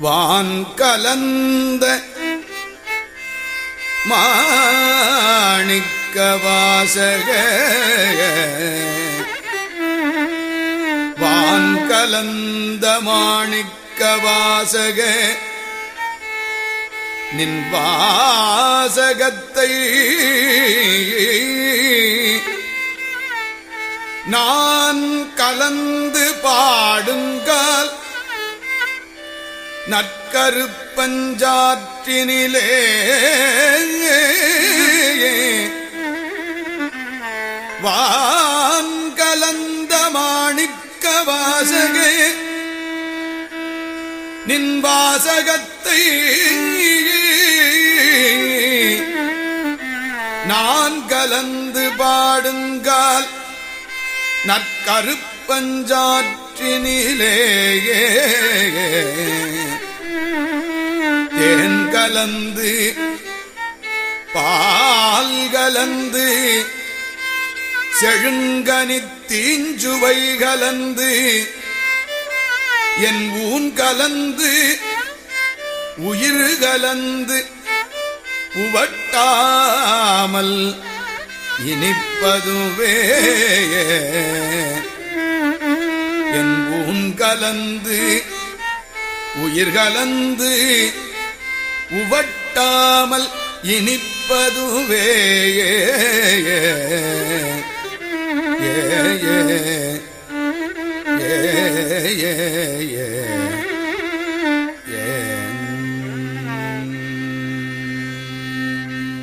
வான் கலந்த மாணிக்க வாசக. வான் கலந்த மாணிக்க வாசக. நின் வாசகத்தை நான் கலந்து பாடும் நற்கருப்பஞ்சாற்றினிலே. வான் கலந்த மாணிக்க வாசகே நின் வாசகத்தை நான் கலந்து பாடுங்கால் நற்கருப்பஞ்சாற்றினிலேயே. கலந்து பால் கலந்து செழுங்கனி தீஞ்சுவை கலந்து என் ஊன் கலந்து உயிர் கலந்து உவட்டாமல் இனிப்பதுவே என் ஊன் கலந்து உயிர் கலந்து உவட்டாமல் இனிப்பதுவே. ஏ ஏ ஏ ஏ ஏ